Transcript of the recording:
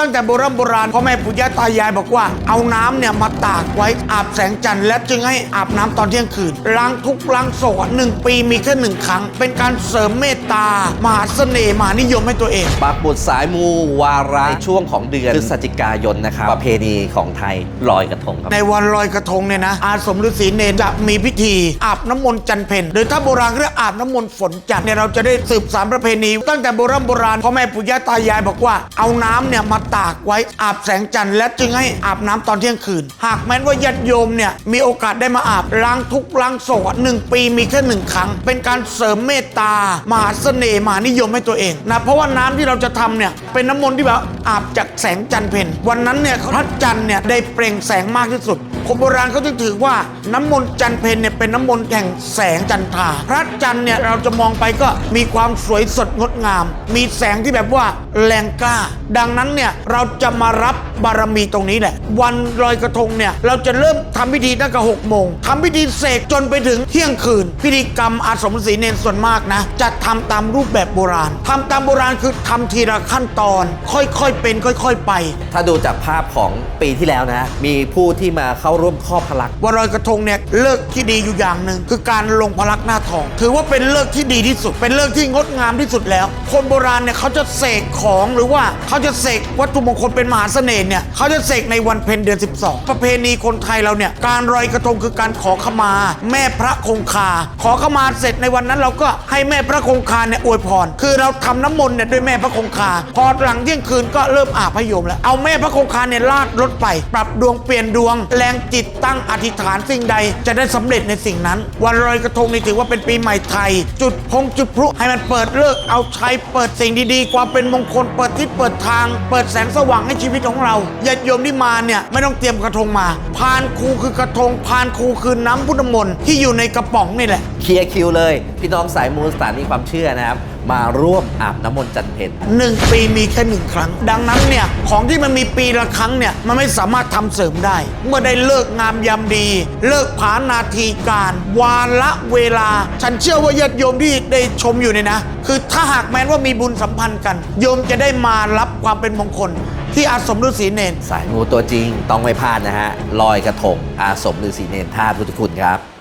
ตั้งแต่โบราณโบราณพ่อแม่ปู่ย่าตายายบอกว่า เอาน้ำเนี่ยมาตากไว้อาบแสงจันทร์และจึงให้อาบน้ำตอนเที่ยงคืนล้างทุกข์ล้างโศกหนึ่งปีมีแค่หนึ่งครั้ง เป็นการเสริมเมตตามหาเสน่ห์มหานิยมให้ตัวเอง ปักบุตรสายมูวาระในช่วงของเดือนพฤศจิกายนนะครับประเพณีของไทยลอยกระทงครับ ในวันลอยกระทงเนี่ยนะอาสมฤาษีเนรจะมีพิธี อาบน้ำมนต์จันทร์เพ็ญหรือถ้าโบราณเรียกอาบน้ำมนต์ฝนจันทร์เนี่ยเราจะได้สืบสานประเพณี ตั้งแต่โบราณโบราณพ่อแม่ปู่ย่าตายายบอกว่าเอาน้ำเนี่ยมาตากไว้อาบแสงจันทร์และจึงให้อาบน้ำตอนเที่ยงคืน หากแม้นว่าญาติโยมเนี่ยมีโอกาสได้มาอาบล้างทุกล้างโศกหนึ่งปีมีแค่หนึ่งครั้ง เป็นการเสริมเมตตามหาเสน่ห์มหานิยมให้ตัวเองนะเพราะว่าน้ำที่เราจะทำเนี่ยเป็นน้ำมนต์ที่แบบอาบจากแสงจันทร์เพนวันนั้นเนี่ยพระจันทร์เนี่ยได้เปล่งแสงมากที่สุด คนโบราณเขาจึงถือว่าน้ำมนต์จันเพนเนี่ยเป็นน้ำมนต์แห่งแสงจันทราพระจันทร์เนี่ยเราจะมองไปก็มีความสวยสดงดงาม มีแสงที่แบบว่าแรงกล้า ดังนั้นเนี่ยเราจะมารับบารมีตรงนี้แหละ วันลอยกระทงเนี่ยเราจะเริ่มทำพิธีตั้งแต่หกโมงทำพิธีเสกจนไปถึงเที่ยงคืน พิธีกรรมอาสมศรีเนรส่วนมากนะจะทำตามรูปแบบโบราณทำตามโบราณคือทำทีละขั้นตอน ค่อยๆเป็น ค่อย ๆ ไป ถ้าดูจากภาพของปีที่แล้วนะ มีผู้ที่มาเข้าาร่วมข้อพลักวันลอยกระทงเนี่ยเลิกที่ดีอยู่อย่างหนึ่งคือการลงพลักหน้าทอง ถือว่าเป็นเลิกที่ดีที่สุด เป็นเลิกที่งดงามที่สุดแล้ว คนโบราณเนี่ยเขาจะเสกของหรือว่าเขาจะเสกวัตถุมงคลเป็นมหาเสน่ห์เนี่ยเขาจะเสกในวันเพ็ญเดือน 12 ประเพณีคนไทยเราเนี่ยการลอยกระทงคือการขอขมา แม่พระคงคา ขอขมาเสร็จในวันนั้นเราก็ให้แม่พระคงคาเนี่ยอวยพร คือเราทำน้ำมนต์เนี่ยด้วยแม่พระคงคา พอหลังเที่ยงคืนก็เริ่มอาบพยมแล้วเอาแม่พระคงคาเนี่ยลาดรถไป ปรับดวงเปลี่ยนดวงแรงจิตตั้งอธิษฐานสิ่งใด จะได้สำเร็จในสิ่งนั้น วันลอยกระทงนี่ถือว่าเป็นปีใหม่ไทย จุดพงจุดพลุให้มันเปิดเลิกเอาชัยเปิดสิ่งดีๆ ความเป็นมงคลเปิดทิศเปิดทาง เปิดแสงสว่างให้ชีวิตของเราญาติโยมที่มาเนี่ยไม่ต้องเตรียมกระทงมา พานครูคือกระทง พานครูคือน้ำพุทธมนต์ที่อยู่ในกระป๋องนี่แหละเคลียร์คิวเลย พี่น้องสายมูลสถานีความเชื่อนะครับ มาร่วมอาบน้ำมนต์จันทร์เพ็ญหนึ่งปีมีแค่หนึ่งครั้ง ดังนั้นเนี่ยของที่มันมีปีละครั้งเนี่ยมันไม่สามารถทำเสริมได้ เมื่อได้เลิกงามยามดี เลิกผานาทีการ วาละเวลา ฉันเชื่อว่าญาติโยมที่ได้ชมอยู่เนี่ยนะ คือถ้าหากแม้นว่ามีบุญสัมพันธ์กัน โยมจะได้มารับความเป็นมงคล ที่อาสมฤาษีเนน สายมูตัวจริงต้องไม่พลาดนะฮะลอยกระทงอาสมฤาษีเนรธาตุพุทธคุณครับ